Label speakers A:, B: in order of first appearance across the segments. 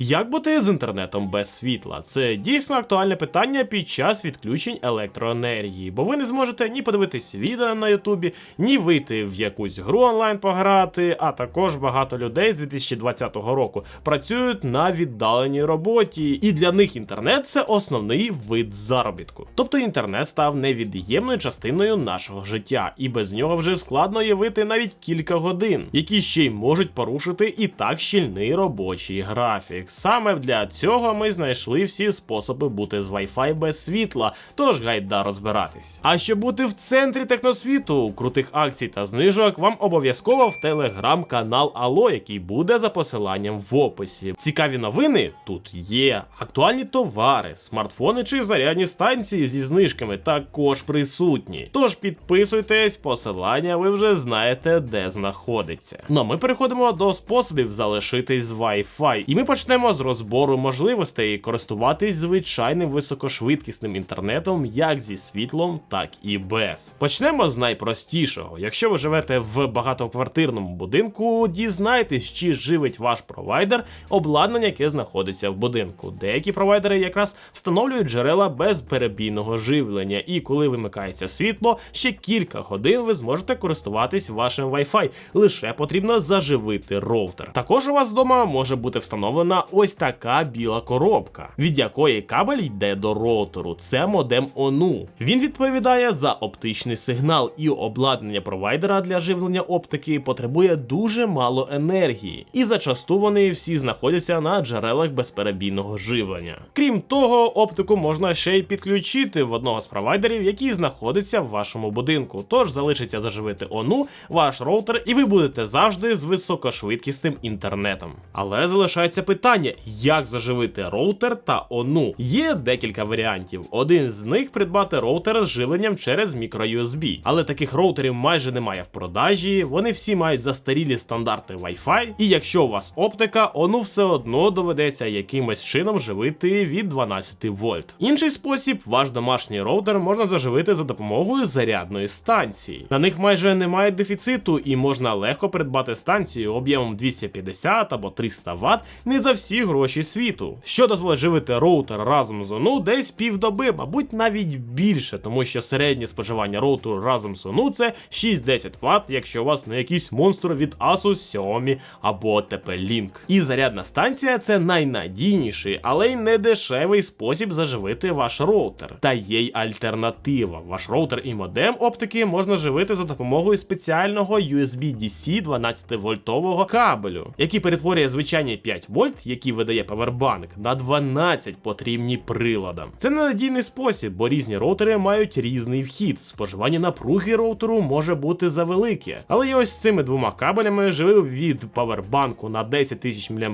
A: Як бути з інтернетом без світла? Це дійсно актуальне питання під час відключень електроенергії, бо ви не зможете ні подивитись відео на Ютубі, ні вийти в якусь гру онлайн пограти. А також багато людей з 2020 року працюють на віддаленій роботі, і для них інтернет це основний вид заробітку. Тобто інтернет став невід'ємною частиною нашого життя, і без нього вже складно уявити навіть кілька годин, які ще й можуть порушити і так щільний робочий графік. Саме для цього ми знайшли всі способи бути з Wi-Fi без світла, тож гайда розбиратись. А щоб бути в центрі техносвіту, крутих акцій та знижок, вам обов'язково в телеграм-канал Алло, який буде за посиланням в описі. Цікаві новини тут є. Актуальні товари, смартфони чи зарядні станції зі знижками також присутні. Тож підписуйтесь, посилання ви вже знаєте, де знаходиться. Ну а ми переходимо до способів залишитись з Wi-Fi. І ми почнемо з розбору можливостей користуватись звичайним високошвидкісним інтернетом як зі світлом, так і без. Почнемо з найпростішого. Якщо ви живете в багатоквартирному будинку, дізнайтесь, чи живить ваш провайдер обладнання, яке знаходиться в будинку. Деякі провайдери якраз встановлюють джерела безперебійного живлення, і коли вимикається світло, ще кілька годин ви зможете користуватись вашим Wi-Fi. Лише потрібно заживити роутер. Також у вас вдома може бути встановлена ось така біла коробка, від якої кабель йде до роутеру. Це модем ONU. Він відповідає за оптичний сигнал, і обладнання провайдера для живлення оптики потребує дуже мало енергії, і зачасту вони всі знаходяться на джерелах безперебійного живлення. Крім того, оптику можна ще й підключити в одного з провайдерів, який знаходиться в вашому будинку. Тож залишиться заживити ONU, ваш роутер, і ви будете завжди з високошвидкісним інтернетом. Але залишається питання, як заживити роутер та ONU. Є декілька варіантів. Один з них придбати роутер з живленням через microUSB. Але таких роутерів майже немає в продажі. Вони всі мають застарілі стандарти Wi-Fi. І якщо у вас оптика, ONU все одно доведеться якимось чином живити від 12 вольт. Інший спосіб, ваш домашній роутер можна заживити за допомогою зарядної станції. На них майже немає дефіциту, і можна легко придбати станцію об'ємом 250 або 300 Вт не за всі гроші світу, що дозволить живити роутер разом з ONU десь півдоби, мабуть, навіть більше, тому що середнє споживання роутеру разом з ONU це 6-10 Вт, якщо у вас не якийсь монстр від Asus, Xiaomi або TP-Link. І зарядна станція це найнадійніший, але й не дешевий спосіб заживити ваш роутер. Та є й альтернатива. Ваш роутер і модем оптики можна живити за допомогою спеціального USB-DC 12 вольтового кабелю, який перетворює звичайні 5 вольт, які видає Powerbank, на 12 потрібні приладам. Це ненадійний спосіб, бо різні роутери мають різний вхід. Споживання напруги роутеру може бути завелике. Але я ось цими двома кабелями живив від Powerbank на 10 тисяч мАч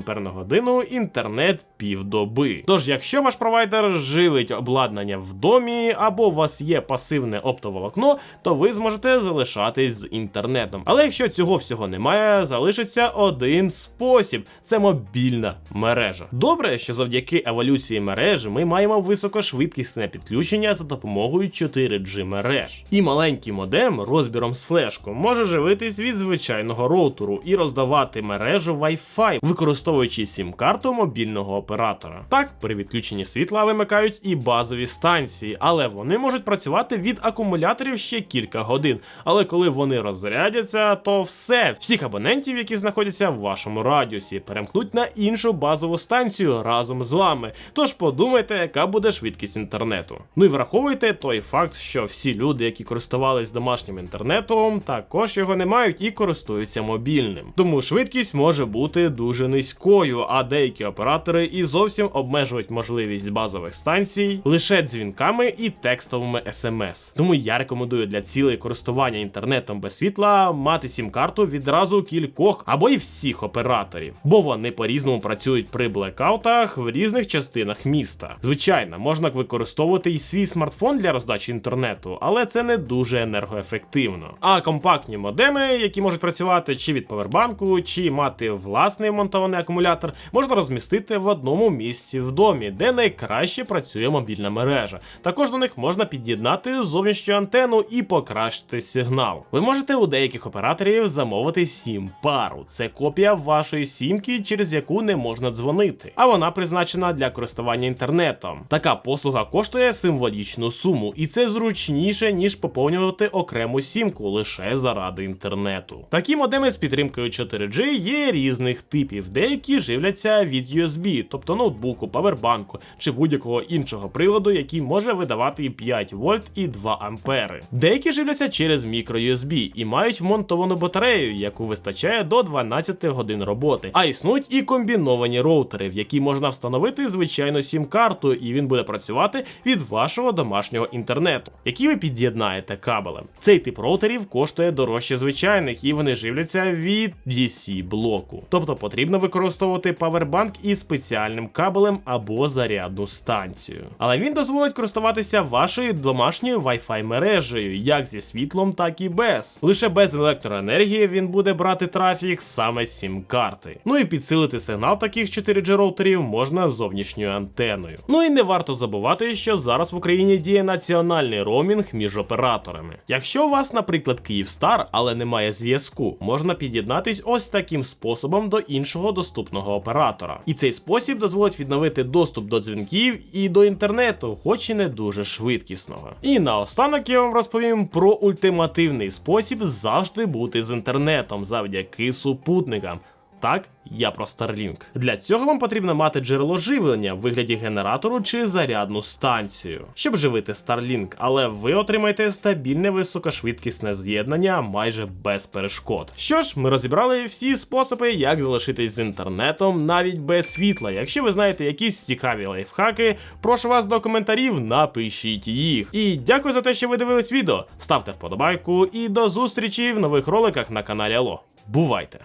A: інтернет півдоби. Тож, якщо ваш провайдер живить обладнання в домі, або у вас є пасивне оптоволокно, то ви зможете залишатись з інтернетом. Але якщо цього всього немає, залишиться один спосіб це мобільна мережа. Добре, що завдяки еволюції мережі ми маємо високошвидкісне підключення за допомогою 4G мереж. І маленький модем розбіром з флешку може живитись від звичайного роутеру і роздавати мережу Wi-Fi, використовуючи сім-карту мобільного оператора. Так, при відключенні світла вимикають і базові станції, але вони можуть працювати від акумуляторів ще кілька годин. Але коли вони розрядяться, то все, всіх абонентів, які знаходяться в вашому радіусі, перемкнуть на іншу базову станцію разом з вами. Тож подумайте, яка буде швидкість інтернету. Ну і враховуйте той факт, що всі люди, які користувались домашнім інтернетом, також його не мають і користуються мобільним. Тому швидкість може бути дуже низькою, а деякі оператори і зовсім обмежують можливість базових станцій лише дзвінками і текстовими смс. Тому я рекомендую для цілей користування інтернетом без світла мати сім-карту відразу кількох або й всіх операторів, бо вони по-різному працюють при блекаутах в різних частинах міста. Звичайно, можна використовувати і свій смартфон для роздачі інтернету, але це не дуже енергоефективно. А компактні модеми, які можуть працювати чи від повербанку, чи мати власний вмонтований акумулятор, можна розмістити в одному місці в домі, де найкраще працює мобільна мережа. Також до них можна під'єднати зовнішню антенну і покращити сигнал. Ви можете у деяких операторів замовити сім пару. Це копія вашої сімки, через яку не може можна дзвонити, а вона призначена для користування інтернетом. Така послуга коштує символічну суму, і це зручніше ніж поповнювати окрему сімку лише заради інтернету. Такі модеми з підтримкою 4G є різних типів. Деякі живляться від USB, тобто ноутбуку, павербанку чи будь-якого іншого приладу, який може видавати і 5 вольт і 2 ампери. Деякі живляться через мікро-USB і мають вмонтовану батарею, яку вистачає до 12 годин роботи. А існують і комбіновані роутери, в які можна встановити звичайну сім-карту, і він буде працювати від вашого домашнього інтернету, який ви під'єднаєте кабелем. Цей тип роутерів коштує дорожче звичайних, і вони живляться від DC блоку. Тобто потрібно використовувати павербанк із спеціальним кабелем або зарядну станцію. Але він дозволить користуватися вашою домашньою Wi-Fi мережею, як зі світлом, так і без. Лише без електроенергії він буде брати трафік саме сім-карти. Ну і підсилити сигнал таких 4G роутерів можна зовнішньою антеною. Ну і не варто забувати, що зараз в Україні діє національний роумінг між операторами. Якщо у вас, наприклад, Київстар, але немає зв'язку, можна під'єднатись ось таким способом до іншого доступного оператора. І цей спосіб дозволить відновити доступ до дзвінків і до інтернету, хоч і не дуже швидкісного. І наостанок я вам розповім про ультимативний спосіб завжди бути з інтернетом завдяки супутникам. Так, я про Starlink. Для цього вам потрібно мати джерело живлення в вигляді генератору чи зарядну станцію, щоб живити Starlink, але ви отримаєте стабільне високошвидкісне з'єднання майже без перешкод. Що ж, ми розібрали всі способи, як залишитись з інтернетом навіть без світла. Якщо ви знаєте якісь цікаві лайфхаки, прошу вас до коментарів, напишіть їх. І дякую за те, що ви дивились відео. Ставте вподобайку і до зустрічі в нових роликах на каналі Алло. Бувайте!